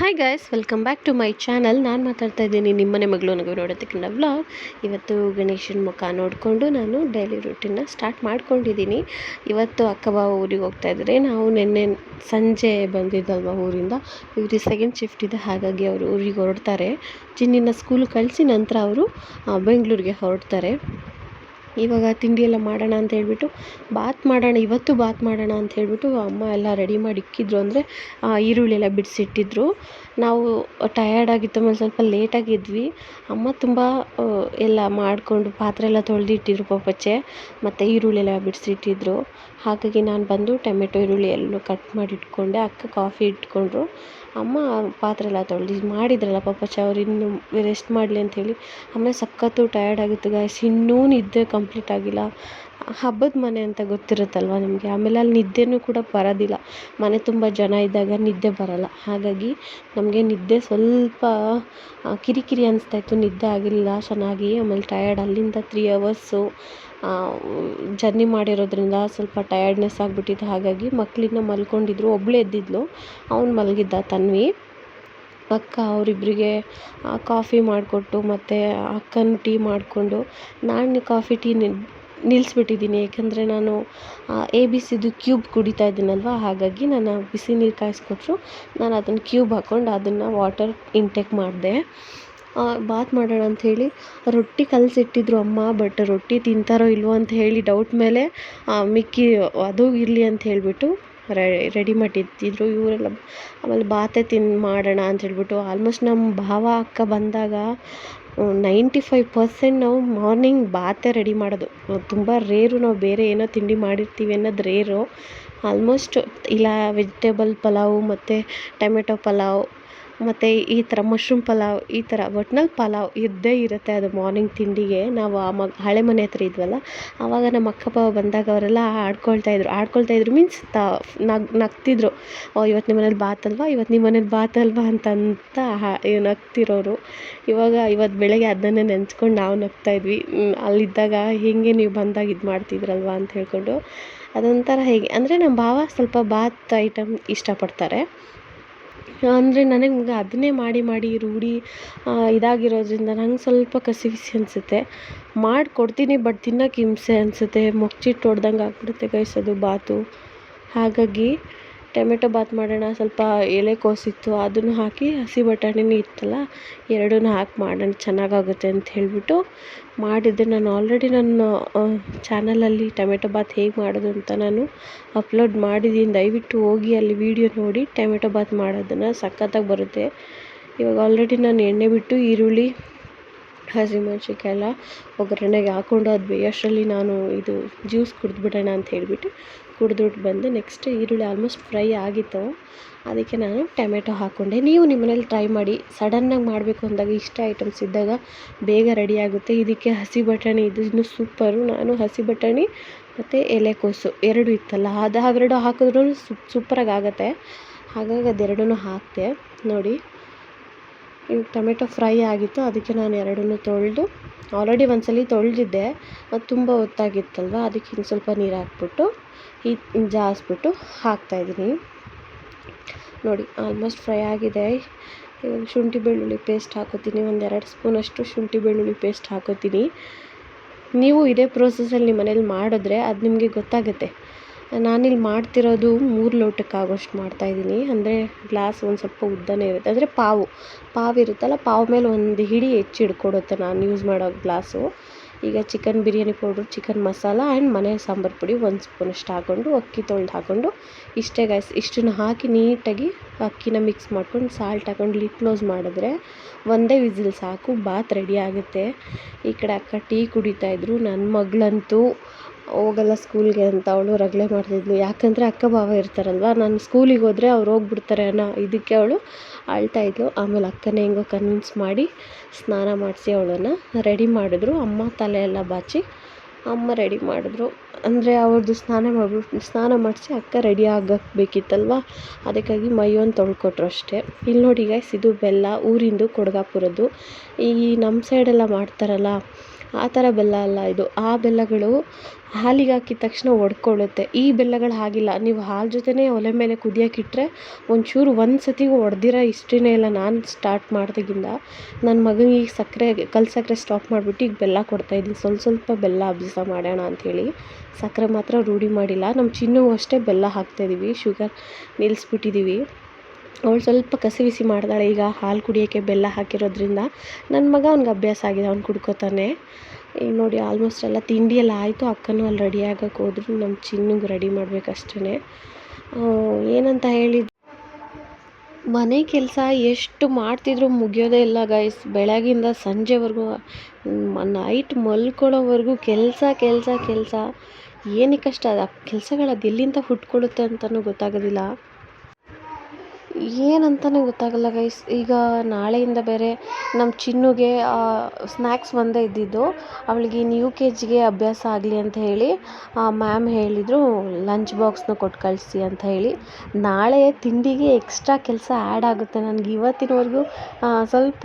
Hi guys welcome back to my channel ನಾನು ಮಾತಾಡ್ತಾ ಇದ್ದೀನಿ ನಿಮ್ಮನೆ ಮಗಳು ನನಗೆ ನೋಡೋದಕ್ಕಿಂತ ವ್ಲಾಗ್ ಇವತ್ತು ಗಣೇಶನ ಮುಖ ನೋಡಿಕೊಂಡು ನಾನು ಡೈಲಿ ರೂಟೀನ್ನ ಸ್ಟಾರ್ಟ್ ಮಾಡ್ಕೊಂಡಿದ್ದೀನಿ. ಇವತ್ತು ಅಕ್ಕ ಬಾವ ಊರಿಗೆ ಹೋಗ್ತಾ ಇದ್ದಾರೆ. ನಾವು ನಿನ್ನೆ ಸಂಜೆ ಬಂದಿದ್ದಲ್ವ ಊರಿಂದ. ಇವ್ರಿಗೆ ಸೆಕೆಂಡ್ ಶಿಫ್ಟ್ ಇದೆ, ಹಾಗಾಗಿ ಅವರು ಊರಿಗೆ ಹೊರಡ್ತಾರೆ. ಚಿನ್ನಿನ ಸ್ಕೂಲ್ ಕಳಿಸಿ ನಂತರ ಅವರು ಬೆಂಗಳೂರಿಗೆ ಹೊರಡ್ತಾರೆ. ಇವಾಗ ತಿಂಡಿ ಎಲ್ಲ ಮಾಡೋಣ ಅಂತ ಹೇಳಿಬಿಟ್ಟು, ಬಾತ್ ಮಾಡೋಣ, ಇವತ್ತು ಬಾತ್ ಮಾಡೋಣ ಅಂತ ಹೇಳ್ಬಿಟ್ಟು, ಅಮ್ಮ ಎಲ್ಲ ರೆಡಿ ಮಾಡಿ ಇಕ್ಕಿದ್ರು. ಅಂದರೆ ಈರುಳ್ಳಿ ಎಲ್ಲ ಬಿಡಿಸಿಟ್ಟಿದ್ರು. ನಾವು ಟಯರ್ಡ್ ಆಗಿತ್ತು ಆಮೇಲೆ ಸ್ವಲ್ಪ ಲೇಟಾಗಿದ್ವಿ ಅಮ್ಮ ತುಂಬ ಎಲ್ಲ ಮಾಡಿಕೊಂಡು ಪಾತ್ರೆ ಎಲ್ಲ ತೊಳೆದಿಟ್ಟಿದ್ರು ಪಾಪಚ್ಚೆ. ಮತ್ತು ಈರುಳ್ಳಿ ಎಲ್ಲ ಬಿಡಿಸಿಟ್ಟಿದ್ರು. ಹಾಗಾಗಿ ನಾನು ಬಂದು ಟೊಮೆಟೊ, ಈರುಳ್ಳಿ ಎಲ್ಲ ಕಟ್ ಮಾಡಿ ಇಟ್ಕೊಂಡೆ. ಅಕ್ಕ ಕಾಫಿ ಇಟ್ಕೊಂಡ್ರು. ಅಮ್ಮ ಪಾತ್ರೆ ಎಲ್ಲ ತೊಳೆದು ಮಾಡಿದ್ರಲ್ಲ ಪಾಪಚ್ಚ, ಅವ್ರು ಇನ್ನು ರೆಸ್ಟ್ ಮಾಡಲಿ ಅಂಥೇಳಿ ಆಮೇಲೆ ಸಖತ್ತು ಟಯರ್ಡ್ ಆಗಿತ್ತು ಗಾಯ್ಸ್ ಇನ್ನೂ ನಿದ್ದೆ ಕಂಪ್ಲೀಟ್ ಆಗಿಲ್ಲ. ಹಬ್ಬದ ಮನೆ ಅಂತ ಗೊತ್ತಿರುತ್ತಲ್ವ ನಿಮಗೆ? ಆಮೇಲೆ ಅಲ್ಲಿ ನಿದ್ದೆನೂ ಕೂಡ ಬರೋದಿಲ್ಲ. ಮನೆ ತುಂಬ ಜನ ಇದ್ದಾಗ ನಿದ್ದೆ ಬರೋಲ್ಲ. ಹಾಗಾಗಿ ನಮಗೆ ನಿದ್ದೆ ಸ್ವಲ್ಪ ಕಿರಿಕಿರಿ ಅನಿಸ್ತಾಯಿತ್ತು ನಿದ್ದೆ ಆಗಿರಲಿಲ್ಲ, ಚೆನ್ನಾಗಿ, ಆಮೇಲೆ ಟಯರ್ಡ್ ಅಲ್ಲಿಂದ ತ್ರೀ ಅವರ್ಸು ಜರ್ನಿ ಮಾಡಿರೋದ್ರಿಂದ ಸ್ವಲ್ಪ ಟಯರ್ಡ್ನೆಸ್ ಆಗಿಬಿಟ್ಟಿತ್ತು. ಹಾಗಾಗಿ ಮಕ್ಳನ್ನ ಮಲ್ಕೊಂಡಿದ್ರು. ಒಬ್ಬಳೇ ಎದ್ದಿದ್ಲು. ಅವ್ನು ಮಲಗಿದ್ದ, ತನ್ವಿ. ಅಕ್ಕ ಅವರಿಬ್ಬರಿಗೆ ಕಾಫಿ ಮಾಡಿಕೊಟ್ಟು ಮತ್ತು ಅಕ್ಕನ ಟೀ ಮಾಡಿಕೊಂಡು, ನಾನು ಕಾಫಿ ಟೀ ನಿಲ್ಲಿಸ್ಬಿಟ್ಟಿದ್ದೀನಿ. ಏಕೆಂದರೆ ನಾನು ಎ ಬಿ ಸಿದು ಕ್ಯೂಬ್ ಕುಡಿತಾ ಇದ್ದೀನಲ್ವ? ಹಾಗಾಗಿ ನಾನು ಬಿಸಿ ನೀರು ಕಾಯಿಸ್ಕೊಟ್ರು. ನಾನು ಅದನ್ನು ಕ್ಯೂಬ್ ಹಾಕ್ಕೊಂಡು ಅದನ್ನು ವಾಟರ್ ಇಂಟೇಕ್ ಮಾಡಿದೆ. ಬಾತ್ ಮಾಡೋಣ ಅಂಥೇಳಿ ರೊಟ್ಟಿ ಕಲಸಿಟ್ಟಿದ್ರು ಅಮ್ಮ ಬಟ್ ರೊಟ್ಟಿ ತಿಂತಾರೋ ಇಲ್ವೋ ಅಂತ ಹೇಳಿ ಡೌಟ್ ಮೇಲೆ ಮಿಕ್ಕಿ ಅದು ಇರಲಿ ಅಂತ ಹೇಳಿಬಿಟ್ಟು ರೆಡಿ ಮಾಡಿಟ್ಟಿದ್ರು. ಇವರೆಲ್ಲ ಆಮೇಲೆ ಬಾತೆ ತಿನ್ ಮಾಡೋಣ ಅಂತ ಹೇಳ್ಬಿಟ್ಟು ಆಲ್ಮೋಸ್ಟ್ ನಮ್ಮ ಭಾವ ಅಕ್ಕ ಬಂದಾಗ ನೈಂಟಿ ಫೈವ್ ಪರ್ಸೆಂಟ್ ನಾವು ಮಾರ್ನಿಂಗ್ ಬಾತೆ ರೆಡಿ ಮಾಡೋದು. ತುಂಬ ರೇರು, ನಾವು ಬೇರೆ ಏನೋ ತಿಂಡಿ ಮಾಡಿರ್ತೀವಿ ಅನ್ನೋದು ರೇರು. ಆಲ್ಮೋಸ್ಟ್ ಇಲ್ಲ ವೆಜಿಟೇಬಲ್ ಪಲಾವು ಮತ್ತು ಟೊಮೆಟೊ ಪಲಾವ್ ಮತ್ತು ಈ ಥರ ಮಶ್ರೂಮ್ ಪಲಾವ್, ಈ ಥರ ಒಟ್ನಲ್ಲಿ ಪಲಾವ್ ಇದ್ದೇ ಇರುತ್ತೆ ಅದು ಮಾರ್ನಿಂಗ್ ತಿಂಡಿಗೆ. ನಾವು ಆ ಮ ಹಳೆ ಮನೆ ಹತ್ರ ಇದ್ವಲ್ಲ, ಆವಾಗ ನಮ್ಮ ಅಕ್ಕ ಬಾವ ಬಂದಾಗ ಅವರೆಲ್ಲ ಆಡ್ಕೊಳ್ತಾ ಇದ್ರು. ಆಡ್ಕೊಳ್ತಾ ಇದ್ರು ಮೀನ್ಸ್ ತ, ನಗ್, ನಗ್ತಿದ್ರು. ಓ ಇವತ್ತು ನಿಮ್ಮ ಮನೇಲಿ ಬಾತ್ ಇವತ್ತು ನಿಮ್ಮ ಮನೇಲಿ ಬಾತ್ ಅಲ್ವಾ? ಅಂತಂತ ನಗ್ತಿರೋರು. ಇವಾಗ ಇವತ್ತು ಬೆಳಗ್ಗೆ ಅದನ್ನೇ ನೆನೆಸ್ಕೊಂಡು ನಾವು ನಗ್ತಾ ಇದ್ವಿ. ಅಲ್ಲಿದ್ದಾಗ ಹೇಗೆ ನೀವು ಬಂದಾಗ ಇದು ಮಾಡ್ತಿದ್ರಲ್ವಾ ಅಂತ ಹೇಳ್ಕೊಂಡು. ಅದೊಂಥರ ಹೇಗೆ, ಅಂದರೆ ನಮ್ಮ ಭಾವ ಸ್ವಲ್ಪ ಬಾತ್ ಐಟಮ್ ಇಷ್ಟಪಡ್ತಾರೆ. ಅಂದರೆ ನನಗೆ ಅದನ್ನೇ ಮಾಡಿ ಮಾಡಿ ರೂಢಿ ಇದಾಗಿರೋದ್ರಿಂದ ನಂಗೆ ಸ್ವಲ್ಪ ಕಸಿವಿಸಿ ಅನಿಸುತ್ತೆ. ಮಾಡಿಕೊಡ್ತೀನಿ ಬಟ್ ತಿನ್ನಕ್ಕೆ ಹಿಂಸೆ ಅನಿಸುತ್ತೆ. ಮೊಗ್ಚಿಟ್ಟು ಹೊಡ್ದಂಗೆ ಆಗ್ಬಿಡುತ್ತೆ ಗೈಸ್ ಅದು ಬಾತು. ಹಾಗಾಗಿ ಟೊಮೆಟೊ ಬಾತ್ ಮಾಡೋಣ, ಸ್ವಲ್ಪ ಎಲೆಕೋಸಿತ್ತು ಅದನ್ನು ಹಾಕಿ ಹಸಿ ಬಟಾಣಿನೂ ಇತ್ತಲ್ಲ, ಎರಡನ್ನೂ ಹಾಕಿ ಮಾಡೋಣ, ಚೆನ್ನಾಗಾಗುತ್ತೆ ಅಂತ ಹೇಳಿಬಿಟ್ಟು ಮಾಡಿದ್ದೆ. ನಾನು ಆಲ್ರೆಡಿ ನನ್ನ ಚಾನಲಲ್ಲಿ ಟೊಮೆಟೊ ಬಾತ್ ಹೇಗೆ ಮಾಡೋದು ಅಂತ ನಾನು ಅಪ್ಲೋಡ್ ಮಾಡಿದ್ದೀನಿ. ದಯವಿಟ್ಟು ಹೋಗಿ ಅಲ್ಲಿ ವೀಡಿಯೋ ನೋಡಿ, ಟೊಮೆಟೊ ಬಾತ್ ಮಾಡೋದನ್ನು ಸಖತ್ತಾಗಿ ಬರುತ್ತೆ. ಇವಾಗ ಆಲ್ರೆಡಿ ನಾನು ಎಣ್ಣೆ ಬಿಟ್ಟು ಈರುಳ್ಳಿ ಹಸಿಮೆಣ್ಸಿನ್ಕಾಯಿ ಎಲ್ಲ ಒಗ್ಗರಣೆಗೆ ಹಾಕ್ಕೊಂಡು ಅದು ಬೇಯೋಷ್ಟರಲ್ಲಿ ನಾನು ಇದು ಜ್ಯೂಸ್ ಕುಡಿದ್ಬಿಡೋಣ ಅಂತ ಹೇಳಿಬಿಟ್ಟು ಕುಡಿದ್ಬಿಟ್ಟು ಬಂದು ನೆಕ್ಸ್ಟ್ ಈರುಳ್ಳಿ ಆಲ್ಮೋಸ್ಟ್ ಫ್ರೈ ಆಗಿತ್ತು. ಅದಕ್ಕೆ ನಾನು ಟೊಮೆಟೊ ಹಾಕ್ಕೊಂಡೆ ನೀವು ನಿಮ್ಮ ಮನೇಲಿ ಟ್ರೈ ಮಾಡಿ ಸಡನ್ನಾಗಿ ಮಾಡಬೇಕು ಅಂದಾಗ ಇಷ್ಟ ಐಟಮ್ಸ್ ಇದ್ದಾಗ ಬೇಗ ರೆಡಿ ಆಗುತ್ತೆ. ಇದಕ್ಕೆ ಹಸಿ ಬಟಾಣಿ ಇದು ಇನ್ನೂ ಸೂಪರು ನಾನು ಹಸಿ ಬಟಾಣಿ ಮತ್ತು ಎಲೆಕೋಸು ಎರಡು ಇತ್ತಲ್ಲ, ಅದು ಅವೆರಡು ಹಾಕಿದ್ರೂ ಸೂಪರಾಗಿ ಆಗುತ್ತೆ. ಹಾಗಾಗಿ ಅದೆರಡೂ ಹಾಕಿದೆ ನೋಡಿ ಈಗ ಟೊಮೆಟೊ ಫ್ರೈ ಆಗಿತ್ತು. ಅದಕ್ಕೆ ನಾನು ಎರಡನ್ನೂ ತೊಳೆದು ಆಲ್ರೆಡಿ ಒಂದು ಸಲ ತೊಳೆದಿದ್ದೆ. ಅದು ತುಂಬ ಹೊತ್ತಾಗಿತ್ತಲ್ವ ಅದಕ್ಕೆ ಇನ್ನು ಸ್ವಲ್ಪ ನೀರು ಹಾಕ್ಬಿಟ್ಟು, ಈ ಜಾಸ್ಬಿಟ್ಟು ಹಾಕ್ತಾಯಿದ್ದೀನಿ ನೋಡಿ ಆಲ್ಮೋಸ್ಟ್ ಫ್ರೈ ಆಗಿದೆ. ಶುಂಠಿ ಬೆಳ್ಳುಳ್ಳಿ ಪೇಸ್ಟ್ ಹಾಕೋತೀನಿ. ಒಂದು ಎರಡು ಸ್ಪೂನಷ್ಟು ಶುಂಠಿ ಬೆಳ್ಳುಳ್ಳಿ ಪೇಸ್ಟ್ ಹಾಕೋತೀನಿ. ನೀವು ಇದೇ ಪ್ರೋಸೆಸಲ್ಲಿ ನಿಮ್ಮ ಮನೇಲಿ ಮಾಡಿದ್ರೆ ಅದು ನಿಮಗೆ ಗೊತ್ತಾಗುತ್ತೆ. ನಾನಿಲ್ಲಿ ಮಾಡ್ತಿರೋದು ಮೂರು ಲೋಟಕ್ಕೆ ಆಗೋಷ್ಟು ಮಾಡ್ತಾಯಿದ್ದೀನಿ ಅಂದರೆ ಗ್ಲಾಸ್ ಒಂದು ಸ್ವಲ್ಪ ಉದ್ದನೇ ಇರುತ್ತೆ. ಅಂದರೆ ಪಾವು. ಪಾವು ಇರುತ್ತಲ್ಲ, ಪಾವು ಮೇಲೆ ಒಂದು ಹಿಡಿ ಹೆಚ್ಚಿಡ್ಕೊಡುತ್ತೆ ನಾನು ಯೂಸ್ ಮಾಡೋ ಗ್ಲಾಸು. ಈಗ chicken biryani powder chicken masala and ಮನೆ ಸಾಂಬಾರು ಪುಡಿ ಒಂದು ಸ್ಪೂನಷ್ಟು ಹಾಕ್ಕೊಂಡು ಅಕ್ಕಿ ತೊಳೆದು ಹಾಕ್ಕೊಂಡು ಇಷ್ಟೇ ಗಾಯ್ಸ್ ಇಷ್ಟನ್ನು ಹಾಕಿ ನೀಟಾಗಿ ಅಕ್ಕಿನ ಮಿಕ್ಸ್ ಮಾಡ್ಕೊಂಡು ಸಾಲ್ಟ್ ಹಾಕೊಂಡು ಲಿಡ್ ಕ್ಲೋಸ್ ಮಾಡಿದ್ರೆ ಒಂದೇ ವಿಸಿಲ್ ಸಾಕು ಬಾತ್ ರೆಡಿ ಆಗುತ್ತೆ. ಈ ಕಡೆ ಅಕ್ಕ ಟೀ ಕುಡಿತಾಯಿದ್ರು ನನ್ನ ಮಗಳಂತೂ ಹೋಗಲ್ಲ ಸ್ಕೂಲ್ಗೆ ಅಂತ ಅವಳು ರಗಳೆ ಮಾಡ್ತಿದ್ಳು ಯಾಕಂದರೆ ಅಕ್ಕ ಭಾವ ಇರ್ತಾರಲ್ವ, ನಾನು ಸ್ಕೂಲಿಗೆ ಹೋದರೆ ಅವ್ರು ಹೋಗ್ಬಿಡ್ತಾರೆ ಅನ್ನೋ ಇದಕ್ಕೆ ಅವಳು ಅಳ್ತಾ ಇದ್ಲು. ಆಮೇಲೆ ಅಕ್ಕನೇ ಹೆಂಗೋ ಕನ್ವಿನ್ಸ್ ಮಾಡಿ ಸ್ನಾನ ಮಾಡಿಸಿ ಅವಳನ್ನು ರೆಡಿ ಮಾಡಿದ್ರು. ಅಮ್ಮ ತಲೆ ಎಲ್ಲ ಬಾಚಿ ಅಮ್ಮ ರೆಡಿ ಮಾಡಿದ್ರು. ಅಂದರೆ ಅವ್ರದ್ದು ಸ್ನಾನ ಮಾಡ್ಬಿಟ್ಟು ಸ್ನಾನ ಮಾಡಿಸಿ ಅಕ್ಕ ರೆಡಿ ಆಗಕ್ಕೆ ಬೇಕಿತ್ತಲ್ವ? ಅದಕ್ಕಾಗಿ ಮೈಯೊಂದು ತೊಳ್ಕೊಟ್ರು ಅಷ್ಟೇ. ಇಲ್ಲಿ ನೋಡಿ ಗೈಸ್ ಇದು ಬೆಲ್ಲ ಊರಿಂದು ಕೊಡಗಾಪುರದ್ದು. ಈ ನಮ್ಮ ಸೈಡೆಲ್ಲ ಮಾಡ್ತಾರಲ್ಲ ಆ ಥರ ಬೆಲ್ಲ ಅಲ್ಲ ಇದು. ಆ ಬೆಲ್ಲಗಳು ಹಾಲಿಗೆ ಹಾಕಿದ ತಕ್ಷಣ ಒಡ್ಕೊಳ್ಳುತ್ತೆ. ಈ ಬೆಲ್ಲಗಳು ಹಾಗಿಲ್ಲ. ನೀವು ಹಾಲು ಜೊತೆಯೇ ಒಲೆ ಮೇಲೆ ಕುದಿಯೋಕ್ಕಿಟ್ರೆ ಒಂಚೂರು ಒಂದು ಸತಿಗೂ ಒಡೆದಿರೋ ಹಿಸ್ಟ್ರಿನೇ ಇಲ್ಲ. ನಾನು ಸ್ಟಾರ್ಟ್ ಮಾಡ್ದಾಗಿಂದ ನನ್ನ ಮಗನಿಗೆ ಈಗ ಸಕ್ಕರೆ ಕಲ್ಲು ಸಕ್ಕರೆ ಸ್ಟಾಪ್ ಮಾಡಿಬಿಟ್ಟು ಈಗ ಬೆಲ್ಲ ಕೊಡ್ತಾಯಿದ್ದೀನಿ ಸ್ವಲ್ಪ ಸ್ವಲ್ಪ ಬೆಲ್ಲ ಅಭ್ಯಾಸ ಮಾಡೋಣ ಅಂಥೇಳಿ ಸಕ್ಕರೆ ಮಾತ್ರ ರೂಢಿ ಮಾಡಿಲ್ಲ. ನಮ್ಮ ಚಿನ್ನುಗೂ ಅಷ್ಟೇ ಬೆಲ್ಲ ಹಾಕ್ತಾಯಿದ್ದೀವಿ ಶುಗರ್ ನಿಲ್ಲಿಸ್ಬಿಟ್ಟಿದ್ದೀವಿ ಅವಳು ಸ್ವಲ್ಪ ಕಸಿ ಬಿಸಿ ಮಾಡ್ತಾಳೆ ಈಗ ಹಾಲು ಕುಡಿಯೋಕ್ಕೆ ಬೆಲ್ಲ ಹಾಕಿರೋದ್ರಿಂದ ನನ್ನ ಮಗ ಅವ್ನಿಗೆ ಅಭ್ಯಾಸ ಆಗಿದೆ, ಅವ್ನು ಕುಡ್ಕೋತಾನೆ. ಈಗ ನೋಡಿ ಆಲ್ಮೋಸ್ಟ್ ಎಲ್ಲ ತಿಂಡಿ ಎಲ್ಲ ಆಯಿತು, ಅಕ್ಕನೂ ಅಲ್ಲಿ ರೆಡಿ ಆಗೋಕೆ ಹೋದ್ರು. ನಮ್ಮ ಚಿನ್ನಿಗೆ ರೆಡಿ ಮಾಡಬೇಕಷ್ಟೇ ಏನಂತ ಹೇಳಿದ, ಮನೆ ಕೆಲಸ ಎಷ್ಟು ಮಾಡ್ತಿದ್ರು ಮುಗಿಯೋದೇ ಇಲ್ಲ ಗೈಸ್ ಬೆಳಗಿಂದ ಸಂಜೆವರೆಗೂ ನೈಟ್ ಮಲ್ಕೊಳ್ಳೋವರೆಗೂ ಕೆಲಸ ಕೆಲಸ ಕೆಲಸ. ಏನಕ್ಕಷ್ಟು ಅದು ಆ ಕೆಲಸಗಳು ಅದು ಎಲ್ಲಿಂದ ಹುಟ್ಕೊಳ್ಳುತ್ತೆ ಅಂತಲೂ ಗೊತ್ತಾಗೋದಿಲ್ಲ. ಏನಂತಲೇ ಗೊತ್ತಾಗಲ್ಲ ಗೈಸ್ ಈಗ ನಾಳೆಯಿಂದ ಬೇರೆ ನಮ್ಮ ಚಿನ್ನುಗೆ ಸ್ನ್ಯಾಕ್ಸ್ ಒಂದೇ ಇದ್ದಿದ್ದು. ಅವಳಿಗೆ ಇನ್ನು ಯು ಕೆ ಜಿಗೆ ಅಭ್ಯಾಸ ಆಗಲಿ ಅಂತ ಹೇಳಿ ಮ್ಯಾಮ್ ಹೇಳಿದರು ಲಂಚ್ ಬಾಕ್ಸ್ನ ಕೊಟ್ಟು ಕಳಿಸಿ ಅಂತ ಹೇಳಿ. ನಾಳೆ ತಿಂಡಿಗೆ ಎಕ್ಸ್ಟ್ರಾ ಕೆಲಸ ಆ್ಯಡ್ ಆಗುತ್ತೆ ನನಗೆ. ಇವತ್ತಿನವರೆಗೂ ಸ್ವಲ್ಪ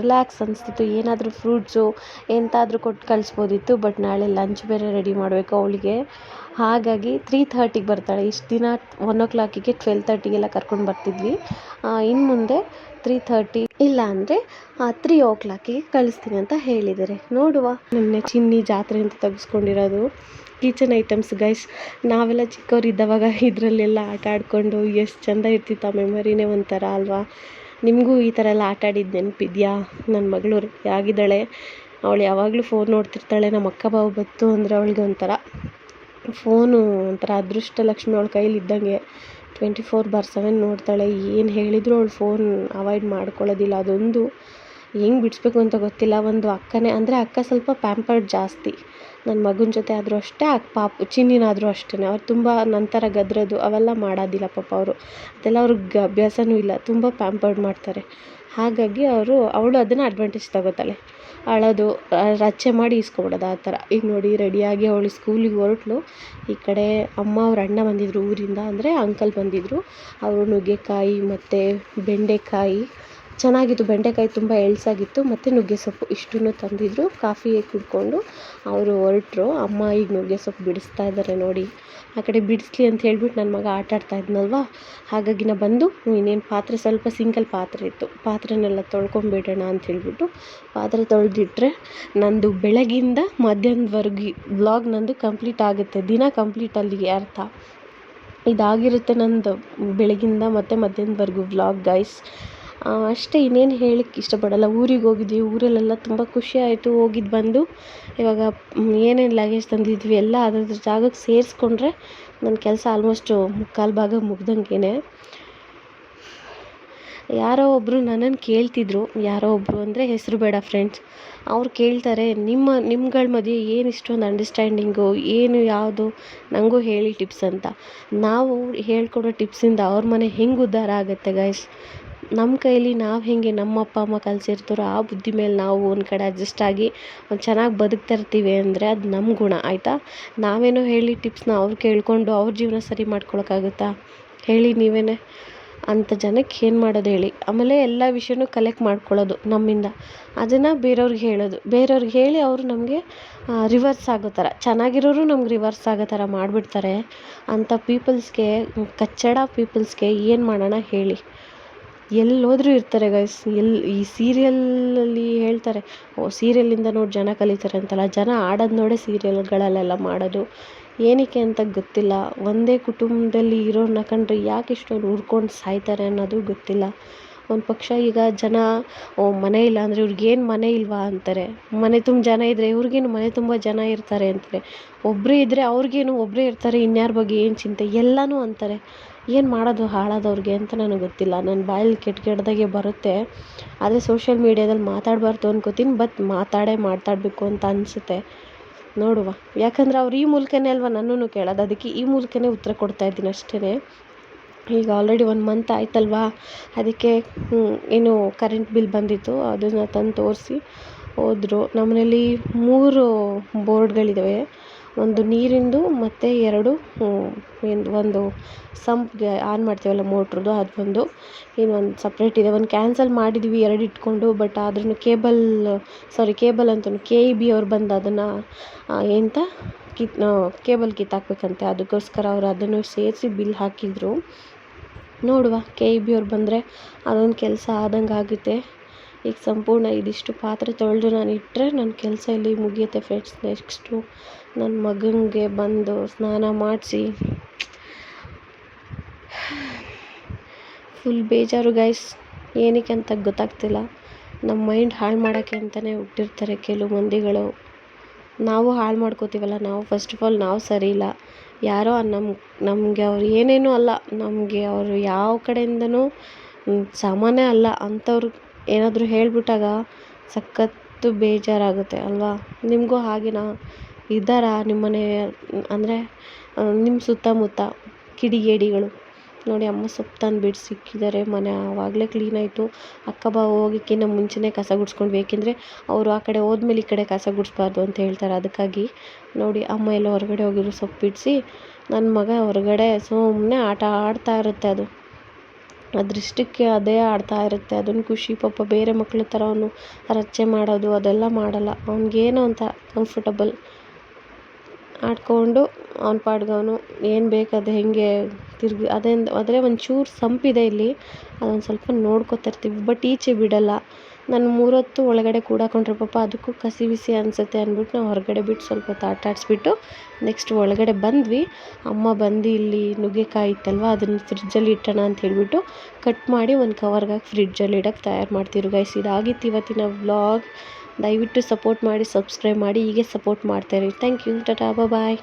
ರಿಲ್ಯಾಕ್ಸ್ ಅನಿಸ್ತಿತ್ತು. ಏನಾದರೂ ಫ್ರೂಟ್ಸು ಎಂತಾದರೂ ಕೊಟ್ಟು ಕಳಿಸ್ಬೋದಿತ್ತು ಬಟ್ ನಾಳೆ ಲಂಚ್ ಬೇರೆ ರೆಡಿ ಮಾಡಬೇಕು ಅವಳಿಗೆ. ಹಾಗಾಗಿ ತ್ರೀ ಥರ್ಟಿಗೆ ಬರ್ತಾಳೆ. ಇಷ್ಟು ದಿನ ಒನ್ ಓ ಕ್ಲಾಕಿಗೆ ಟ್ವೆಲ್ ತರ್ಟಿಗೆಲ್ಲ ಕರ್ಕೊಂಡು ಬರ್ತಿದ್ವಿ. ಇನ್ನು ಮುಂದೆ ತ್ರೀ ಥರ್ಟಿ ಇಲ್ಲ ಅಂದರೆ ತ್ರೀ ಓ ಕ್ಲಾಕಿಗೆ ಕಳಿಸ್ತೀನಿ ಅಂತ ಹೇಳಿದ್ದಾರೆ. ನೋಡುವ. ನಿನ್ನೆ ಚಿನ್ನಿ ಜಾತ್ರೆ ಅಂತ ತೆಗೆಸ್ಕೊಂಡಿರೋದು. ಕಿಚನ್ ಐಟಮ್ಸ್ ಗೈಸ್ ನಾವೆಲ್ಲ ಚಿಕ್ಕವರಿದ್ದವಾಗ ಇದರಲ್ಲೆಲ್ಲ ಆಟ ಆಡಿಕೊಂಡು ಎಷ್ಟು ಚೆಂದ ಇರ್ತಿತ್ತು ಆ ಮೆಮೊರಿನೇ ಒಂಥರ ಅಲ್ವಾ? ನಿಮಗೂ ಈ ಥರ ಎಲ್ಲ ಆಟ ಆಡಿದ್ದು ನೆನಪಿದೆಯಾ? ನನ್ನ ಮಗಳು ಆಗಿದ್ದಾಳೆ ಅವಳು ಯಾವಾಗಲೂ ಫೋನ್ ನೋಡ್ತಿರ್ತಾಳೆ. ನಮ್ಮ ಅಕ್ಕ ಬಾವು ಬಂತು ಅಂದರೆ ಅವಳಿಗೆ ಒಂಥರ ಫೋನು ಒಂಥರ ಅದೃಷ್ಟ ಲಕ್ಷ್ಮಿ ಅವಳ ಕೈಲಿ ಇದ್ದಂಗೆ ಟ್ವೆಂಟಿ ಫೋರ್ ಬಾರ್ ಸೆವೆನ್ ನೋಡ್ತಾಳೆ. ಏನು ಹೇಳಿದರೂ ಅವಳು ಫೋನ್ ಅವಾಯ್ಡ್ ಮಾಡ್ಕೊಳ್ಳೋದಿಲ್ಲ. ಅದೊಂದು ಹೆಂಗೆ ಬಿಡಿಸ್ಬೇಕು ಅಂತ ಗೊತ್ತಿಲ್ಲ. ಒಂದು ಅಕ್ಕನೇ, ಅಂದರೆ ಅಕ್ಕ ಸ್ವಲ್ಪ ಪ್ಯಾಂಪರ್ಡ್ ಜಾಸ್ತಿ. ನನ್ನ ಮಗನ ಜೊತೆ ಆದರೂ ಅಷ್ಟೇ ಅಕ್ಕ ಪಾಪು ಚಿನ್ನಿನಾದರೂ ಅಷ್ಟೇ ಅವ್ರು ತುಂಬ ನಂತರ ಗದ್ರೋದು, ಅವೆಲ್ಲ ಮಾಡೋದಿಲ್ಲ ಪಾಪ ಅವರು. ಅದೆಲ್ಲ ಅವ್ರಿಗೆ ಅಭ್ಯಾಸವೂ ಇಲ್ಲ. ತುಂಬ ಪ್ಯಾಂಪರ್ಡ್ ಮಾಡ್ತಾರೆ. ಹಾಗಾಗಿ ಅವರು, ಅವಳು ಅದನ್ನು ಅಡ್ವಾಂಟೇಜ್ ತಗೋತಾಳೆ. ಅಳೋದು ರಚ್ಚೆ ಮಾಡಿ ಈಸ್ಕೊಬಿಡೋದು ಆ ಥರ. ಈಗ ನೋಡಿ ರೆಡಿಯಾಗಿ ಅವಳು ಸ್ಕೂಲಿಗೆ ಹೊರಟ್ಳು ಈ ಕಡೆ ಅಮ್ಮ ಅವ್ರ ಅಣ್ಣ ಬಂದಿದ್ದರು ಊರಿಂದ. ಅಂದರೆ ಅಂಕಲ್ ಬಂದಿದ್ದರು ಅವರು ನುಗ್ಗೆಕಾಯಿ ಮತ್ತು ಬೆಂಡೆಕಾಯಿ ಚೆನ್ನಾಗಿತ್ತು. ಬೆಂಡೆಕಾಯಿ ತುಂಬ ಎಳ್ಸಾಗಿತ್ತು. ಮತ್ತು ನುಗ್ಗೆ ಸೊಪ್ಪು ಇಷ್ಟನ್ನು ತಂದಿದ್ದರು ಕಾಫಿ ಕುಡ್ಕೊಂಡು ಅವರು ಹೊರಟ್ರು. ಅಮ್ಮ ಈಗ ನುಗ್ಗೆ ಸೊಪ್ಪು ಬಿಡಿಸ್ತಾ ಇದ್ದಾರೆ ನೋಡಿ. ಆ ಕಡೆ ಬಿಡಿಸ್ಲಿ ಅಂತ ಹೇಳ್ಬಿಟ್ಟು ನನ್ನ ಮಗ ಆಟ ಆಡ್ತಾ ಇದ್ನಲ್ವ? ಹಾಗಾಗಿ ನಾ ಬಂದು ಇನ್ನೇನು ಪಾತ್ರೆ ಸ್ವಲ್ಪ ಸಿಂಗಲ್ ಪಾತ್ರೆ ಇತ್ತು. ಪಾತ್ರೆನೆಲ್ಲ ತೊಳ್ಕೊಂಬಿಡೋಣ ಅಂತ ಹೇಳ್ಬಿಟ್ಟು ಪಾತ್ರೆ ತೊಳೆದಿಟ್ರೆ ನಂದು ಬೆಳಗಿಂದ ಮಧ್ಯಾಹ್ನದವರೆಗೆ ವ್ಲಾಗ್ ನಂದು ಕಂಪ್ಲೀಟ್ ಆಗುತ್ತೆ. ದಿನ ಕಂಪ್ಲೀಟ್ ಅಲ್ಲಿಗೆ ಅರ್ಥ. ಇದಾಗಿರುತ್ತೆ ನಂದು ಬೆಳಗಿಂದ ಮತ್ತು ಮಧ್ಯಾಹ್ನದವರೆಗೂ ವ್ಲಾಗ್ ಗೈಸ್ ಅಷ್ಟೇ ಇನ್ನೇನು ಹೇಳಕ್ಕೆ ಇಷ್ಟಪಡಲ್ಲ. ಊರಿಗೆ ಹೋಗಿದ್ವಿ, ಊರಲ್ಲೆಲ್ಲ ತುಂಬ ಖುಷಿ ಆಯಿತು. ಹೋಗಿದ್ದು ಬಂದು ಇವಾಗ ಏನೇನು ಲಗೇಜ್ ತಂದಿದ್ವಿ, ಎಲ್ಲ ಅದ್ರದ್ದು ಜಾಗಕ್ಕೆ ಸೇರಿಸ್ಕೊಂಡ್ರೆ ನನ್ನ ಕೆಲಸ ಆಲ್ಮೋಸ್ಟು ಮುಕ್ಕಾಲು ಭಾಗ ಮುಗ್ದಂಗೆ ಯಾರೋ ಒಬ್ಬರು ನನ್ನನ್ನು ಕೇಳ್ತಿದ್ರು. ಯಾರೋ ಒಬ್ಬರು ಅಂದರೆ ಹೆಸರು ಬೇಡ ಫ್ರೆಂಡ್ಸ್ ಅವ್ರು ಕೇಳ್ತಾರೆ, ನಿಮ್ಮ, ನಿಮ್ಗಳ ಮಧ್ಯೆ ಏನು ಇಷ್ಟೊಂದು ಅಂಡರ್ಸ್ಟ್ಯಾಂಡಿಂಗು ಏನು ಯಾವುದು? ನನಗೂ ಹೇಳಿ ಟಿಪ್ಸ್ ಅಂತ. ನಾವು ಹೇಳ್ಕೊಡೋ ಟಿಪ್ಸಿಂದ ಅವ್ರ ಮನೆ ಹೆಂಗೆ ಉದ್ಧಾರ ಆಗುತ್ತೆ ಗೈಸ್ ನಮ್ಮ ಕೈಲಿ ನಾವು ಹೇಗೆ ನಮ್ಮ ಅಪ್ಪ, ಅಮ್ಮ ಕಲಿಸಿರ್ತಾರೋ ಆ ಬುದ್ಧಿ ಮೇಲೆ ನಾವು ಒಂದು ಕಡೆ ಅಡ್ಜಸ್ಟ್ ಆಗಿ ಒಂದು ಚೆನ್ನಾಗಿ ಬದುಕ್ತಾ ಇರ್ತೀವಿ ಅಂದರೆ ಅದು ನಮ್ಮ ಗುಣ, ಆಯಿತಾ? ನಾವೇನೋ ಹೇಳಿ ಟಿಪ್ಸ್ನ ಅವ್ರು ಕೇಳಿಕೊಂಡು ಅವ್ರ ಜೀವನ ಸರಿ ಮಾಡ್ಕೊಳಕ್ಕಾಗುತ್ತಾ ಹೇಳಿ ನೀವೇ ಅಂಥ ಜನಕ್ಕೆ ಏನು ಮಾಡೋದು ಹೇಳಿ? ಆಮೇಲೆ ಎಲ್ಲ ವಿಷಯನೂ ಕಲೆಕ್ಟ್ ಮಾಡ್ಕೊಳ್ಳೋದು ನಮ್ಮಿಂದ. ಅದನ್ನು ಬೇರೆಯವ್ರಿಗೆ ಹೇಳೋದು. ಬೇರೆಯವ್ರಿಗೆ ಹೇಳಿ ಅವರು ನಮಗೆ ರಿವರ್ಸ್ ಆಗೋ ಥರ. ಚೆನ್ನಾಗಿರೋರು ನಮ್ಗೆ ರಿವರ್ಸ್ ಆಗೋ ಥರ ಮಾಡಿಬಿಡ್ತಾರೆ. ಅಂಥ ಪೀಪಲ್ಸ್ಗೆ ಕಚ್ಚಡ ಪೀಪಲ್ಸ್ಗೆ ಏನು ಮಾಡೋಣ ಹೇಳಿ. ಎಲ್ಲೋದ್ರೂ ಇರ್ತಾರೆ ಗೈಸ್ ಎಲ್ಲಿ ಈ ಸೀರಿಯಲಲ್ಲಿ ಹೇಳ್ತಾರೆ, ಓ ಸೀರಿಯಲಿಂದ ನೋಡಿ ಜನ ಕಲಿತಾರೆ ಅಂತಲ್ಲ, ಜನ ಆಡೋದು ನೋಡೇ ಸೀರಿಯಲ್ಗಳಲ್ಲೆಲ್ಲ ಮಾಡೋದು. ಏನಕ್ಕೆ ಅಂತ ಗೊತ್ತಿಲ್ಲ. ಒಂದೇ ಕುಟುಂಬದಲ್ಲಿ ಇರೋರನ್ನ ಕಂಡ್ರೆ ಯಾಕೆ ಇಷ್ಟೊಂದು ಉರ್ಕೊಂಡು ಸಾಯ್ತಾರೆ ಅನ್ನೋದು ಗೊತ್ತಿಲ್ಲ. ಒಂದು ಪಕ್ಷ ಈಗ ಜನ, ಓ, ಮನೆ ಇಲ್ಲ ಅಂದರೆ ಇವ್ರಿಗೇನು ಮನೆ ಇಲ್ವಾ ಅಂತಾರೆ. ಮನೆ ತುಂಬ ಜನ ಇದ್ದರೆ ಇವ್ರಿಗೇನು ಮನೆ ತುಂಬ ಜನ ಇರ್ತಾರೆ ಅಂತಾರೆ. ಒಬ್ಬರೇ ಇದ್ದರೆ ಅವ್ರಿಗೇನು ಒಬ್ಬರೇ ಇರ್ತಾರೆ, ಇನ್ಯಾರ ಬಗ್ಗೆ ಏನು ಚಿಂತೆ? ಎಲ್ಲನೂ ಅಂತಾರೆ. ಏನು ಮಾಡೋದು ಹಾಳಾದವ್ರಿಗೆ ಅಂತ ನನಗೆ ಗೊತ್ತಿಲ್ಲ. ನನ್ನ ಬಾಯಲ್ಲಿ ಕೆಟ್ಟ ಕೆಟ್ಟದಾಗೆ ಬರುತ್ತೆ. ಆದರೆ ಸೋಷಿಯಲ್ ಮೀಡ್ಯಾದಲ್ಲಿ ಮಾತಾಡಬಾರ್ದು ಅನ್ಕೋತೀನಿ ಬಟ್ ಮಾತಾಡೇ ಮಾತಾಡಬೇಕು ಅಂತ ಅನಿಸುತ್ತೆ. ನೋಡುವ. ಯಾಕಂದರೆ ಅವ್ರು ಈ ಮೂಲಕನೇ ಅಲ್ವಾ ನನ್ನನ್ನು ಕೇಳೋದು? ಅದಕ್ಕೆ ಈ ಮೂಲಕನೇ ಉತ್ತರ ಕೊಡ್ತಾ ಇದ್ದೀನಿ ಅಷ್ಟೇ ಈಗ ಆಲ್ರೆಡಿ ಒನ್ ಮಂತ್ ಆಯಿತಲ್ವಾ? ಅದಕ್ಕೆ ಏನು ಕರೆಂಟ್ ಬಿಲ್ ಬಂದಿತ್ತು, ಅದನ್ನು ತಂದು ತೋರಿಸಿ ಹೋದ್ರು. ನಮ್ಮನೇಲಿ ಮೂರು ಬೋರ್ಡ್ಗಳಿದ್ದಾವೆ ಒಂದು ನೀರಿಂದು ಮತ್ತು ಎರಡು ಏನು ಒಂದು ಸಂಪ್ಗೆ ಆನ್ ಮಾಡ್ತೀವಲ್ಲ ಮೋಟ್ರದ್ದು ಅದೊಂದು ಇನ್ನೊಂದು ಸಪ್ರೇಟ್ ಇದೆ. ಒಂದು ಕ್ಯಾನ್ಸಲ್ ಮಾಡಿದ್ವಿ, ಎರಡು ಇಟ್ಕೊಂಡು ಬಟ್ ಆದ್ರೂ ಕೇಬಲ್ ಸಾರಿ ಕೇಬಲ್ ಅಂತಲೂ ಕೆ ಇ ಬಿ ಅವ್ರು ಬಂದು ಅದನ್ನು ಎಂತ, ಕಿತ್ ಕೇಬಲ್ ಕಿತ್ತಾಕಬೇಕಂತೆ. ಅದಕ್ಕೋಸ್ಕರ ಅವ್ರು ಅದನ್ನು ಸೇರಿಸಿ ಬಿಲ್ ಹಾಕಿದರು. ನೋಡುವ. ಕೆ. ಇ. ಬಿ. ಅವ್ರು ಬಂದರೆ ಅದೊಂದು ಕೆಲಸ ಆದಂಗೆ ಆಗುತ್ತೆ. ಈಗ ಸಂಪೂರ್ಣ ಇದಿಷ್ಟು ಪಾತ್ರೆ ತೊಳೆದು ನಾನು ಇಟ್ಟರೆ ನನ್ನ ಕೆಲಸ ಇಲ್ಲಿ ಮುಗಿಯುತ್ತೆ ಫ್ರೆಂಡ್ಸ್ ನೆಕ್ಸ್ಟು ನನ್ನ ಮಗನಿಗೆ ಬಂದು ಸ್ನಾನ ಮಾಡಿಸಿ. ಫುಲ್ ಬೇಜಾರು ಗೈಸ್ ಏನಕ್ಕೆ ಅಂತ ಗೊತ್ತಾಗ್ತಿಲ್ಲ. ನಮ್ಮ ಮೈಂಡ್ ಹಾಳು ಮಾಡೋಕ್ಕೆ ಅಂತಲೇ ಹುಟ್ಟಿರ್ತಾರೆ ಕೆಲವು ಮಂದಿಗಳು. ನಾವು ಹಾಳು ಮಾಡ್ಕೋತೀವಲ್ಲ, ನಾವು ಫಸ್ಟ್ ಆಫ್ ಆಲ್ ನಾವು ಸರಿ ಇಲ್ಲ. ಯಾರೋ ನಮ್ಮ ನಮಗೆ ಅವ್ರು ಏನೇನೂ ಅಲ್ಲ. ನಮಗೆ ಅವರು ಯಾವ ಕಡೆಯಿಂದನೂ ಸಾಮಾನ್ಯ ಅಲ್ಲ. ಅಂಥವ್ರು ಏನಾದರೂ ಹೇಳಿಬಿಟ್ಟಾಗ ಸಖತ್ತು ಬೇಜಾರಾಗುತ್ತೆ ಅಲ್ವಾ? ನಿಮಗೂ ಹಾಗೆನಾ? ಇದ್ದಾರಾ ನಿಮ್ಮನೆ, ಅಂದರೆ ನಿಮ್ಮ ಸುತ್ತಮುತ್ತ ಕಿಡಿಗೇಡಿಗಳು? ನೋಡಿ ಅಮ್ಮ ಸೊಪ್ಪು ತಂದು ಬಿಟ್ಟು ಸಿಕ್ಕಿದ್ದಾರೆ. ಮನೆ ಆವಾಗಲೇ ಕ್ಲೀನ್ ಆಯಿತು. ಅಕ್ಕ ಬಾ ಹೋಗೋಕ್ಕಿಂತ ಮುಂಚೆನೇ ಕಸ ಗುಡಿಸ್ಕೊಂಡು ಏಕೆಂದರೆ ಅವರು ಆ ಕಡೆ ಹೋದ್ಮೇಲೆ ಈ ಕಡೆ ಕಸ ಗುಡಿಸ್ಬಾರ್ದು ಅಂತ ಹೇಳ್ತಾರೆ. ಅದಕ್ಕಾಗಿ ನೋಡಿ ಅಮ್ಮ ಎಲ್ಲ ಹೊರಗಡೆ ಹೋಗಿದ್ರು ಸೊಪ್ಪು ಬಿಡಿಸಿ ನನ್ನ ಮಗ ಹೊರಗಡೆ ಸುಮ್ಮನೆ ಆಟ ಆಡ್ತಾ ಇರುತ್ತೆ ಅದು. ಅದೃಷ್ಟಕ್ಕೆ ಅದೇ ಆಡ್ತಾ ಇರುತ್ತೆ. ಅದನ್ನು ಖುಷಿ ಪಾಪ ಬೇರೆ ಮಕ್ಕಳ ಥರ ಅವನು ರಚ್ಚೆ ಮಾಡೋದು ಅದೆಲ್ಲ ಮಾಡಲ್ಲ. ಅವ್ನಿಗೇನೋ ಅಂತ ಕಂಫರ್ಟಬಲ್ ಆಡಿಕೊಂಡು ಅವ್ನ ಪಾಡ್ಗೆ ಅವನು ಏನು ಬೇಕು ಅದು ಹೇಗೆ ತಿರ್ಗಿ ಅದೊಂದು ಆದರೆ ಒಂಚೂರು ಸಂಪಿದೆ ಇಲ್ಲಿ. ಅದೊಂದು ಸ್ವಲ್ಪ ನೋಡ್ಕೊತಿರ್ತೀವಿ ಬಟ್ ಈಚೆ ಬಿಡೋಲ್ಲ. ನಾನು ಮೂರೊತ್ತು ಒಳಗಡೆ ಕೂಡಾಕೊಂಡ್ರೆ ಪಾಪ ಅದಕ್ಕೂ ಕಸಿ ಬಿಸಿ ಅನಿಸುತ್ತೆ ಅಂದ್ಬಿಟ್ಟು ನಾವು ಹೊರಗಡೆ ಬಿಟ್ಟು ಸ್ವಲ್ಪ ಹೊತ್ತು ಆಟ ಆಡಿಸ್ಬಿಟ್ಟು ನೆಕ್ಸ್ಟ್ ಒಳಗಡೆ ಬಂದ್ವಿ. ಅಮ್ಮ ಬಂದು ಇಲ್ಲಿ ನುಗ್ಗೆಕಾಯಿ ಇತ್ತಲ್ವ, ಅದನ್ನು ಫ್ರಿಜ್ಜಲ್ಲಿ ಇಟ್ಟೋಣ ಅಂತ ಹೇಳಿಬಿಟ್ಟು ಕಟ್ ಮಾಡಿ ಒಂದು ಕವರ್ಗಾಗಿ ಫ್ರಿಡ್ಜಲ್ಲಿ ಇಡೋಕ್ಕೆ ತಯಾರು ಮಾಡ್ತಿರು ಗೈಸ್ ಇದಾಗಿತ್ತು ಇವತ್ತಿನ ವ್ಲಾಗ್ ದಯವಿಟ್ಟು ಸಪೋರ್ಟ್ ಮಾಡಿ ಸಬ್ಸ್ಕ್ರೈಬ್ ಮಾಡಿ ಹೀಗೆ ಸಪೋರ್ಟ್ ಮಾಡ್ತಾಯಿರಿ ಥ್ಯಾಂಕ್ ಯು ಟಾಟಾ ಬಾಯ್